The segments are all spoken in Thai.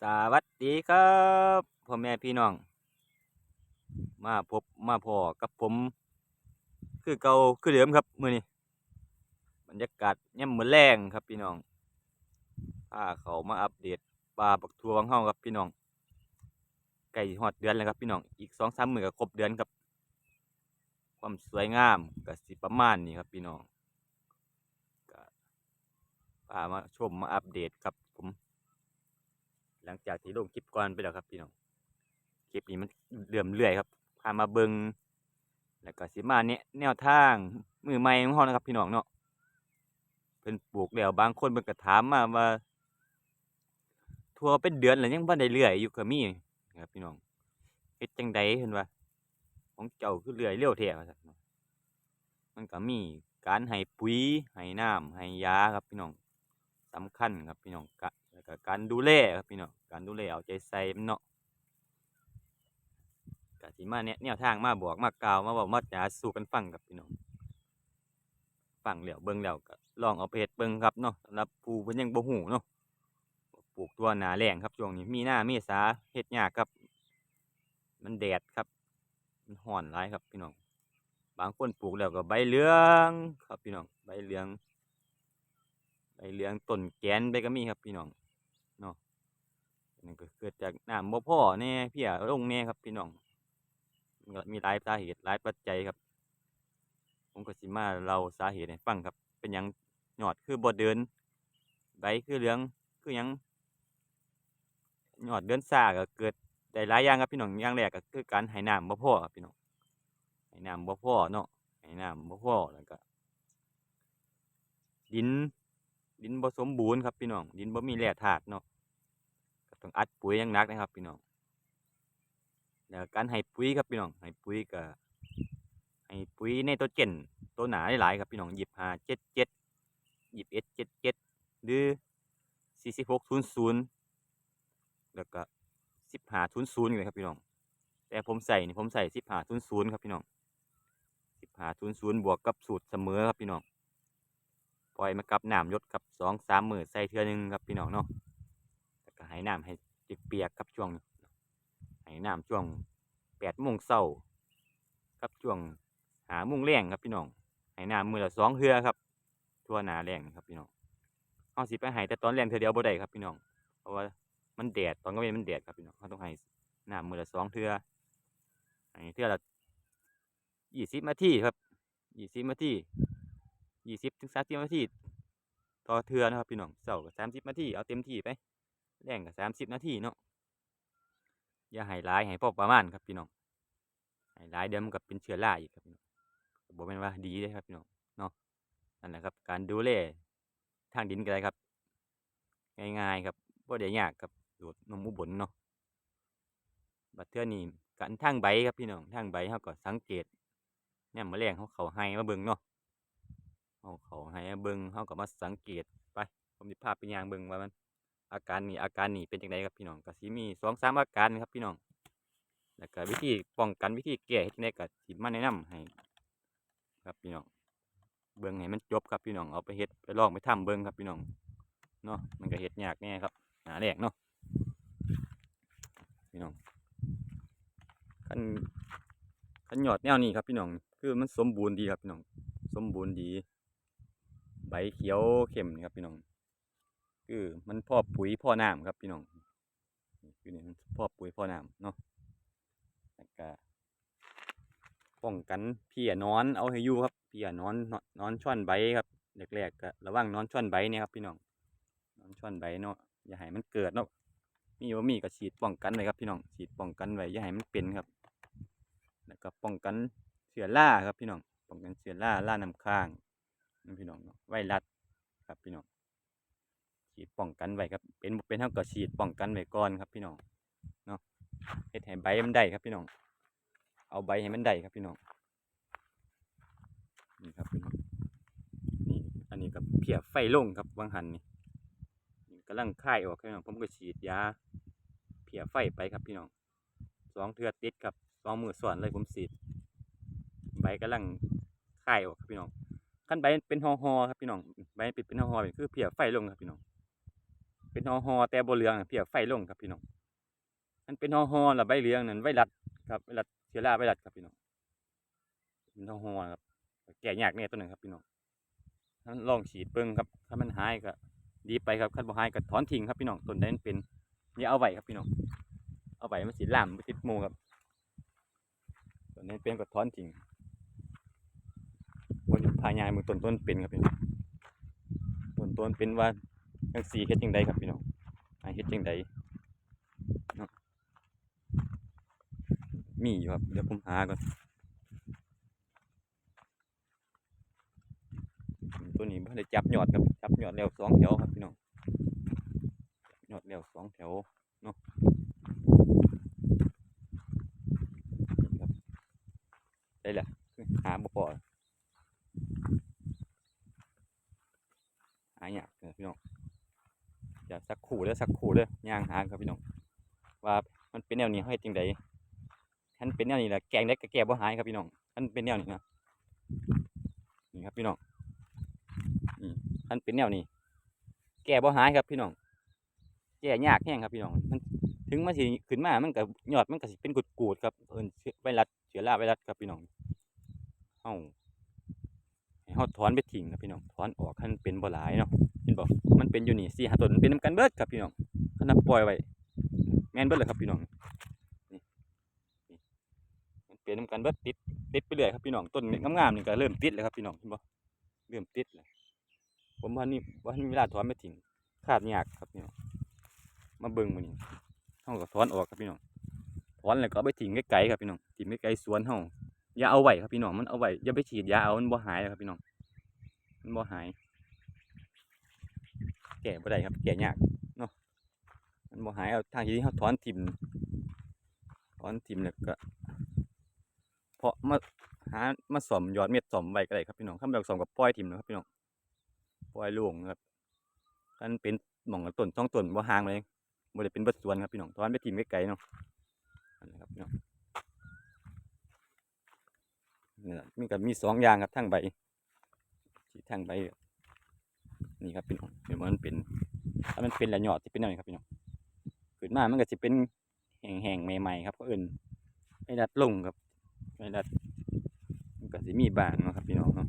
สวัสดีครับพ่อแม่พี่น้อง มาพบมาพอกับผม คือเก่าคือเดิมครับมือนี้บรรยากาศเงีย่ำมื้อแรงครับพี่น้องพาเขามาอัปเดตปลาปักทัวของเฮาครับพี่น้องใกล้ฮอดเดือนแล้วครับพี่น้องอีก2-3มื้อก็ครบเดือนครับ ความสวยงามก็สิประมาณนี้ครับพี่น้องพามาชมมาอัปเดตครับ หลังจากที่ลงคลิปก่อนไปแล้วครับพี่น้องคลิปนี้มันเลื่อมเรื่อยครับพามาเบิงแล้วก็สิมาเนี่ยแนวทางมือใหม่ของเรานะครับ พี่น้องเนาะเพิ่นปลูกแล้วบางคนเพิ่นก็ถามมาว่าทัวเป็นเดือนแล้วยังบ่ได้เลื่อยอยู่ก็มีนะครับพี่น้องเฮ็ดจังใดเพิ่นว่าของเจ้าคือเลื่อยเร็วแท้ว่าซั่นเนาะมันก็มีการให้ปุ๋ยให้น้ำให้ยาครับพี่น้องสำคัญครับพี่น้องกะ แล้วก็การดูแลครับพี่น้องการดูแลเอาใจใส่มันเนาะก็สิมาเนี่ยแนวทางมาบอกมากล่าวมาบอกมาจาสู่กันฟังครับพี่น้องฟังแล้วเบิ่งแล้วก็ลองเอาไปเฮ็ดเบิ่งครับเนาะสำหรับผู้เพิ่นยังบ่ฮู้เนาะปลูกตัวหนาแล้งครับช่วงนี้มีหน้าเมษาเฮ็ดยากครับ มันแดดครับ มันร้อนหลายครับพี่น้องบางคนปลูกแล้วก็ใบเหลืองครับพี่น้องใบเหลืองใบเหลืองต้นแกนไปก็มีครับพี่น้อง นั่นก็เกิดจากน้ำบ่พ่อแน่เพียลงแน่ครับ พี่น้องมีหลายสาเหตุหลายปัจจัยครับ ผมก็สิมาเล่าสาเหตุให้ฟังครับ เป็นหยังหยอดคือบ่เดินใบคือเหลืองคือยังหยอดเดินซ่าก็เกิดได้หลายอย่างครับพี่น้องอย่างแรกก็คือการให้น้ำบ่พ่อครับพี่น้องให้น้ำบ่พ่อเนาะให้น้ำบ่พ่อแล้วก็ดินดินบ่สมบูรณ์ครับพี่น้องดินบ่มีแร่ธาตุเนาะ ต้องอัดปุ๋ยย่างนักนะครับ พี่น้องแล้วการให้ปุ๋ยครับพี่น้องให้ปุ๋ยก็ให้ปุ๋ยในตัวเจนตัวหนาหลายๆครับพี่น้องหยิบหาเจ็ดเจ็ดหยิบเอ็ดเจ็ดเจ็ดหรือสี่สิบหกศูนย์ศูนย์แล้วก็สิบหาศูนย์ศูนย์เลยครับพี่น้อง แต่ผมใส่นี่ผมใส่สิบหาศูนย์ศูนย์ครับพี่น้องสิบหาศูนย์ศูนย์บวกกับสูตรเสมอครับพี่น้องปล่อยมากับหน้ำยศครับสองสามหมือใส่เทือหนึงครับพี่น้องเนาะ ก็ให้น้ำให้เปียกครับช่วงให้น้ำช่วงแปดโมงเช้าครับช่วงหาโมงแรงครับพี่น้องให้น้ำมือละสองเทือครับ ทั่วหนาแรงครับพี่น้องเอาสิไปให้แต่ตอนแรงเทือเดียวบ่ได้ครับพี่น้องเพราะว่ามันแดดตอนกลางวันมันแดดครับพี่น้องเขาต้องให้น้ำมือละสองเทือให้เทือละยี่สิบนาทีครับยี่สิบนาทียี่สิบถึงสามสิบนาทีต่อเทือนะครับพี่น้องเช้าก็สามสิบนาทีเอาเต็มที่ไป แรงก็สามสิบนาทีเนาะอย่าให้ร้ายให้พอประมาณครับพี่น้องให้ร้ายเดี๋ยวมันก็เป็นเชื้อราอีกครับพี่น้องบอกเป็นว่าดีเลยครับพี่น้องเนาะนั่นแหละครับ การดูแลทางดินก็ได้ครับ ง่ายๆครับบ่ได้ยากครับโดดนมอุบลเนาะบัดเทื่อนี้การทางใบครับพี่น้องทางใบเขาก็สังเกตเนี่ยมาแรงเขาเขาให้มาเบิ่งเนาะเขาเขาให้มาเบิ่งเขาก็มาสังเกตไปผมจะพาไปย่างเบิ่งว่ามัน อาการนี้อาการนี้เป็นจังไดครับพี่น้องก็สิมีสองสามอาการครับพี่น้องแล้วก็วิธีป้องกันวิธีแก้เฮ็ดจังไดก็สิมาแนะนำให้ครับพี่น้องเบิ่งให้มันจบครับพี่น้องเอาไปเฮ็ดไปลองไปทำเบิ่งครับพี่น้องเนาะมันก็เฮ็ดยากแน่ครับหาแรกเนาะพี่น้องคันคันยอดแนวนี้ครับพี่น้อง คือมันสมบูรณ์ดีครับพี่น้อง สมบูรณ์ดี ใบเขียวเข้มครับพี่น้อง คือมันพ่อปุ๋ยพ่อน้ำครับพี่น้องคือนี่มันพ่อปุ๋ยพ่อน้ำเนาะแล้วก็ป้องกันเพี้ยนอนเอาให้อยู่ครับเพี้ยนอนนอนช่อนใบครับแรกๆก็ระวังนอนช่อนใบเนี่ยครับพี่น้องนอนช่อนใบเนาะอย่าให้มันเกิดเนาะมีว่ามีก็ฉีดป้องกันเลยครับพี่น้องฉีดป้องกันไว้อย่าให้มันเป็นครับ แล้วก็ป้องกันเชื้อราครับพี่น้องป้องกันเชื้อราราน้ำค้างนั่พี่น้องเนาะไวรัสครับพี่น้อง ฉีดป้องกันไว้ครับ เป็นเป็นเท่ากับฉีดป้องกันไว้ก่อนครับพี่น้องเนาะเฮ็ดให้ใบมันได้ครับพี่น้อง เอาใบให้มันได้ครับพี่น้องนี่ครับพี่น้องนี่อันนี้กับเพียไฟลงครับวังหันนี่นี่กำลังคายออกครับพี่น้องผมก็ฉีดยาเพียไฟไปครับพี่น้องสองเทือติดครับสองมือส่วนเลยผมฉีดใบกำลังคายออกครับพี่น้องขั้นใบเป็นหอหอๆครับพี่น้องใบเป็นเป็นหอหอๆคือเพียไฟลงครับพี่น้อง เป็นหอหอแต่บ่เหลืองเพียไฟลงครับพี่น้องมันเป็นหอหอแล้วใบเหลืองนั่นไวรัสครับไวรัสเชื้อราไวรัสครับพี่น้องเป็นหอหอครับแก่ยากแน่ตัวหนึ่งครับพี่น้องท่านลองฉีดเบิ่งครับถ้ามันหายก็ดีไปครับคันบ่หายก็ถอนทิ้งครับพี่น้องต้นใดมันเป็นอย่าเอาไว้ครับพี่น้องเอาไว้มันสิลามไปติดมูครับต้นใดเป็นก็ถอนทิ้งบ่อยู่พายายมือต้นต้นเป็นครับพี่น้องต้นต้นเป็นว่า จังสีเฮ็ดจังใดครับพี่น้องให้เฮ็ดจังใดเนาะมีอยู่ครับ เดี๋ยวผมหาก่อน ตัวนี้บ่ได้จับยอดครับ จับยอดแล้วสองแถวครับพี่น้องหยอดแล้วสองแถวเนาะนี่ครับได้แหละหาบ่พอหายากเลยพี่น้อง เดี๋ยว สักขู่เด้อสักขู่เด้อย่างหางครับพี่น้องว่ามันเป็นแนวนี้ให้จริงใดท่านเป็นแนวนี้แหละแกงได้ก็แก้บ่หายครับพี่น้องท่านเป็นแนวนี้นะนี่ครับพี่น้องท่านเป็นแนวนี้ แก้บ่หายครับพี่น้องแก้ยากแห้งครับพี่น้องมันถึงมันสิขึ้นมามันก็ยอดมันก็สิเป็นกูดๆครับเอิ้นเชื้อไวรัสเชื้อราไวรัสครับพี่น้องเฮาให้เฮาถอนไปทิ้งครับพี่น้องถอนออกคันเป็นบ่หลายเนาะเห็นบอกมัน เป็นอยู่นี่สี่ห้าต้นมันเป็นน้ำกันเบิดครับพี่น้องขนาดปล่อยไว้แมนเบิดเลยครับพี่น้องนี่นี่มันเป็นน้ำกันเบิดติดติดไปเรื่อยครับพี่น้องต้นงามๆนี่ก็เริ่มติดแล้วครับพี่น้องเห็นบ่เริ่มติดแล้วผมว่านี่ว่านี่เวลาถอนไม่ทิ้งขาดยากครับพี่น้องมาเบิ่งมื้อนี้เฮาก็ถอนออกครับพี่น้องถอนแล้วก็ไปทิ้งไกลๆครับพี่น้องทิ้งไกลๆสวนเฮาอย่าเอาไว้ครับพี่น้องมันเอาไว้อย่าไปฉีดยาเอามันบ่หายครับพี่น้องมันบ่หาย แก่บ่ได้ครับแก่ยากเนาะมันบ่หายเอาทางที่เขาถอนทิ่มถอนทิ่มแล้วก็เพาะมาหามาสอมยอดเม็ดสอมใบก็ได้ครับพี่น้องข้ามแบบสอมกับปล่อยทิ่มนะครับพี่น้องปล่อยลงครับคันเป็นหม่องต้นสองต้นบ่ห่างเลยบ่ได้เป็นบัดสวนครับพี่น้องถอนไปทิ่มไกลๆเนาะนั่นแหละครับพี่น้องนี่แหละมันก็มีสองอย่างครับทั้งใบที่ทั้งใบ นี่ครับพี่น้องเห็นว่ามันเป็นถ้ามันเป็นละหยอดที่เป็นอะไรครับพี่น้องขึ้นมามันก็จะเป็นแห้งๆใหม่ๆครับก็เอื่นไม่ดัดลงครับไม่ดัดมันก็จะมีบางนะครับพี่น้องเนาะ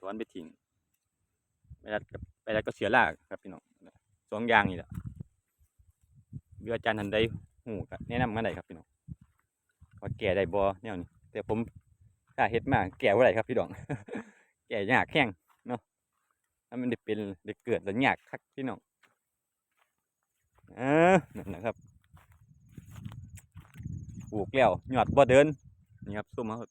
ถอนไปทิ้งไม่ดัดกับไปดัดก็เสือรากครับพี่น้องสองอย่างนี่แหละเรืออาจารย์ทันใดหูก็แนะนำมาได้ครับพี่น้องว่าแก่ได้บ่แนวนี้แต่ผมถ้าเฮ็ดมากแก่บ่ได้ครับพี่น้อง แก่ยากแข้งเนาะ ถ้ามันได้เป็นได้เกิดแล้วยากคักพี่น้องเออนั่นนะครับปลูกแล้วหยอดบ่เดินนี่ครับส้มเขา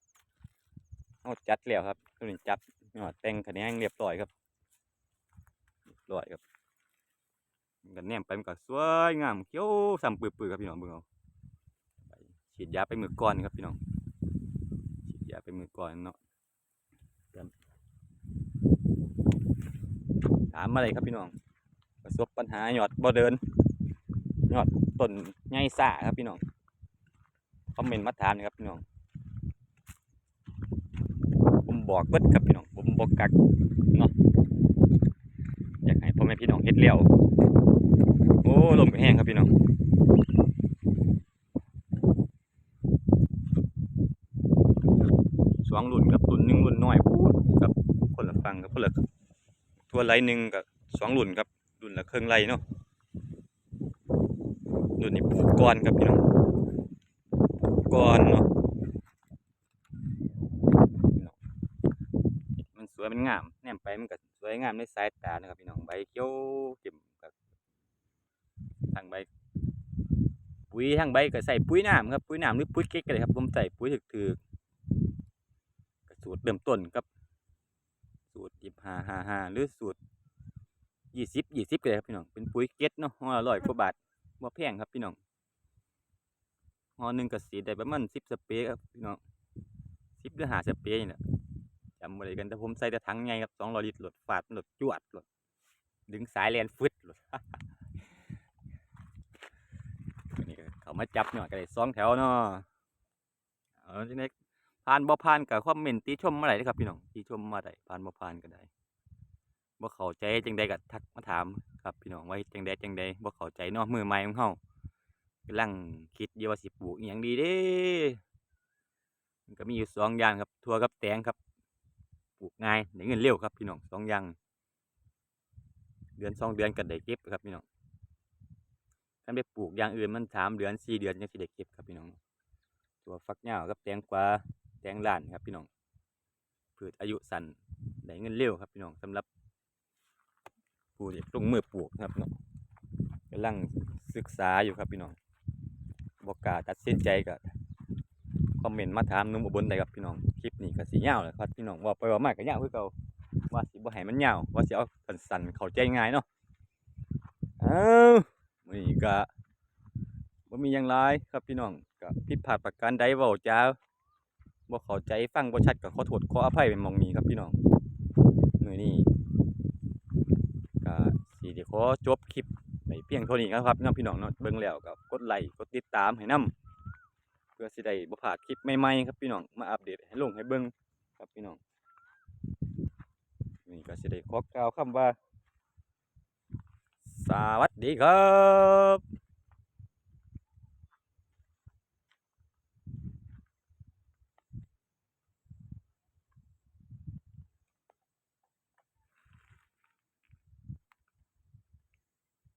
เขาจัดแล้วครับตัวนี้จัดยอดแต่งคะแนนเรียบร้อยครับเรียบร้อยครับกันแนมไปมันก็สวยงามเขียวซ้ำปื้อๆครับพี่น้องเบิ่งเอาฉีดยาไปมือก่อนครับพี่น้องฉีดยาไปมือก่อนเนาะ ถามมาเลยครับพี่น้อง ประสบปัญหาหยอดบ่เดินหยอดต้นใหญ่ซ่าครับพี่น้องคอมเมนต์มาถามนะครับพี่น้องผมบอกเบิดครับพี่น้องผมบอกกักเนาะอยากให้พ่อแม่พี่น้องเฮ็ดเลี้ยวโอ้ลมก็แห้งครับพี่น้อง สองรุ่นครับรุ่นหนึ่งรุ่นน้อยพูดครับคนละฟังครับคนละ ตัวไรหนึ่งกับสองรุ่นครับรุ่นละเครื่องไรเนาะรุ่นนี้ปลูกก้อนครับพี่น้องก้อนเนาะมันสวยมันงามแนมไปมันก็สวยงามในสายตานะครับพี่น้องใบเขียวเข้มกับทางใบปุ๋ยทางใบก็ใส่ปุ๋ยน้ำครับปุ๋ยน้ำหรือปุ๋ยเก๊กก็ได้ครับผมใส่ปุ๋ยถือๆก็สูตรเริ่มต้นครับ สูตรยี่ห้าห้าห้าหรือสูตรยี่สิบยี่สิบก็ได้ครับพี่น้องเป็นปุ๋ยเก็ตเนาะห่อละร้อยกว่าบาทบ่แพงครับพี่น้องห่อหนึ่งก็สีได้ประมาณสิบสเปรย์ครับพี่น้องสิบหรือห้าสเปรย์นี่แหละจำบ่ได้กันแต่ผมใส่แต่ถังใหญ่ครับสองร้อยลิตรหลดฟาดหลดจวดหลดดึงสายแลนฟึดหลดนี่เขามาจับเนาะก็ได้สองแถวเนาะเอาทีนี้ ผ่านบ่ผ่านกับคอมเมนต์ติชมมาได้ครับพี่น้องติชมมาได้ผ่านบ่ผ่านก็ได้บ่เข้าใจจังใดก็ทักมาถามครับพี่น้องไว่าเจังใดจังใดบ่เข้าใจเนาะมือใหม่ของเฮากำลังคิดอยู่ว่าสิปลูกอิหยังดีเด้ก็มีอยู่สองอย่างครับถั่วกับแตงครับปลูกง่ายได้เงินเร็วครับพี่น้องสองอย่างเดือนสองเดือนก็ได้เก็บครับพี่น้องถ้าไปปลูกอย่างอื่นมันสามเดือนสี่เดือนยังสิได้เก็บครับพี่น้อง ตัวฟักยากับแตงกวา แงล้านครับพี่น้องพืชอายุสั้นได้เงินเร็วครับพี่น้องสำหรับผู้ที่ลงมือปลูกครับเนาะกำลังศึกษาอยู่ครับพี่น้องบอกกาตัดสินใจก็คอมเมนต์มาถามนุ่มอุบลได้ครับพี่น้องคลิปนี้ก็สียาวแหละครับพี่น้องว่าไปว่ามาก็ยาวคือเก่าว่าสิบ่ให้มันยาว่าสิเอาสั้นๆเข้าใจง่ายเนาะอ้ามื้อนี้ก็บ่มีหยังหลายครับพี่น้องก็ผิดพลาดประการใดเว้าจ้า บ่เข้าใจฟังบ่ชัดก็ขอโทษขออภัยเป็นมองนี้ครับพี่น้องมือนี้ก็สิได้ขอจบคลิปไปเพียงเท่านี้ครับน้องพี่น้องเนาะเบิ่งแล้วก็กดไลค์กดติดตามให้นํเพื่อสิได้บ่พลาดคลิปใหม่ๆครับพี่น้องมาอัปเดตให้ลงให้เบิ่งครับพี่น้องนี่ก็สิได้ขอกล่าวคำว่าสวัสดีครับ